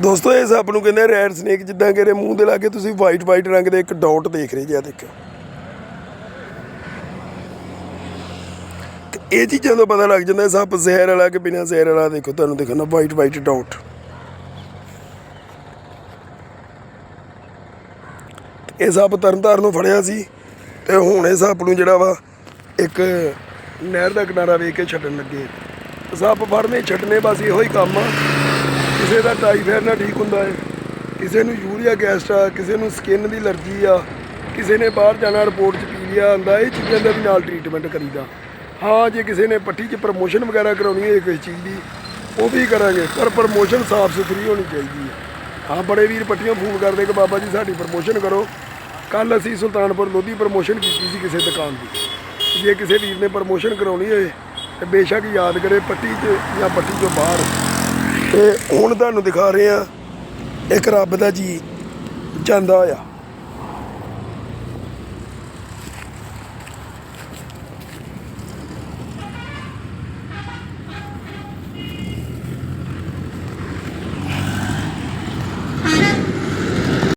ਦੋਸਤੋ, ਇਹ ਸੱਪ ਨੂੰ ਕਹਿੰਦੇ ਰੈਡ ਸਨੇਕ, ਜਿੱਦਾਂ ਕਿ ਇਹਦੇ ਮੂੰਹ ਦੇ ਲਾਗੇ ਤੁਸੀਂ ਵਾਈਟ ਵਾਈਟ ਰੰਗ ਦੇ ਇੱਕ ਡਾਟ ਦੇਖ ਰਹੇ ਜੀ ਆ ਦੇਖਿਓ। ਇਹ ਚੀਜ਼ਾਂ ਤੋਂ ਪਤਾ ਲੱਗ ਜਾਂਦਾ, ਸੱਪ ਜ਼ਹਿਰ ਵਾਲਾ ਕਿ ਬਿਨਾਂ ਜ਼ਹਿਰ ਵਾਲਾ ਦੇਖੋ, ਤੁਹਾਨੂੰ ਦਿਖਣਾ ਵਾਈਟ ਵਾਈਟ ਡਾਟ ਇਹ ਸੱਪ ਤਰਨਤਾਰਨ ਨੂੰ ਫੜਿਆ ਸੀ, ਤੇ ਹੁਣ ਇਹ ਸੱਪ ਨੂੰ ਜਿਹੜਾ ਵਾ, ਇੱਕ ਨਹਿਰ ਦਾ ਕਿਨਾਰਾ ਵੇਖ ਕੇ ਛੱਡਣ ਲੱਗੇ। ਸੱਪ ਫੜਨੇ, ਛੱਡਨੇ, ਬਸ ਇਹੋ ਹੀ ਕੰਮ ਆ। ਕਿਸੇ ਦਾ ਟਾਈਫਾਇਡ ਨਾਲ ਠੀਕ ਹੁੰਦਾ ਹੈ। ਕਿਸੇ ਨੂੰ ਯੂਰੀਆ ਗੈਸਟ ਆ, ਕਿਸੇ ਨੂੰ ਸਕਿਨ ਦੀ ਅਲਰਜੀ ਆ, ਕਿਸੇ ਨੇ ਬਾਹਰ ਜਾਣਾ ਰਿਪੋਰਟ ਚ ਪੀ ਲਿਆ ਹੁੰਦਾ, ਇਹ ਚੀਜ਼ਾਂ ਦਾ ਵੀ ਨਾਲ ਟ੍ਰੀਟਮੈਂਟ ਕਰੀਦਾ। ਹਾਂ, ਜੇ ਕਿਸੇ ਨੇ ਪੱਟੀ 'ਚ ਪ੍ਰਮੋਸ਼ਨ ਵਗੈਰਾ ਕਰਾਉਣੀ ਹੈ ਕਿਸੇ ਚੀਜ਼ ਦੀ, ਉਹ ਵੀ ਕਰਾਂਗੇ, ਪਰ ਪ੍ਰਮੋਸ਼ਨ ਸਾਫ਼ ਸੁਥਰੀ ਹੋਣੀ ਚਾਹੀਦੀ ਹੈ। ਹਾਂ, ਬੜੇ ਵੀਰ ਪੱਟੀਆਂ ਫੋਨ ਕਰਦੇ ਕਿ ਬਾਬਾ ਜੀ ਸਾਡੀ ਪ੍ਰਮੋਸ਼ਨ ਕਰੋ। ਕੱਲ ਅਸੀਂ ਸੁਲਤਾਨਪੁਰ ਲੋਧੀ ਪ੍ਰਮੋਸ਼ਨ ਕੀਤੀ ਸੀ ਕਿਸੇ ਦੁਕਾਨ ਦੀ। ਜੇ ਕਿਸੇ ਵੀਰ ਨੇ ਪ੍ਰਮੋਸ਼ਨ ਕਰਾਉਣੀ ਹੋਏ, ਤੇ ਬੇਸ਼ੱਕ ਯਾਦ ਕਰੇ ਪੱਟੀ 'ਚ ਜਾਂ ਪੱਟੀ ਤੋਂ ਬਾਹਰ। ਤੇ ਹੁਣ ਤੁਹਾਨੂੰ ਦਿਖਾ ਰਹੇ ਆ ਇੱਕ ਰੱਬ ਦਾ ਜੀ ਜਾਂਦਾ ਹੋਇਆ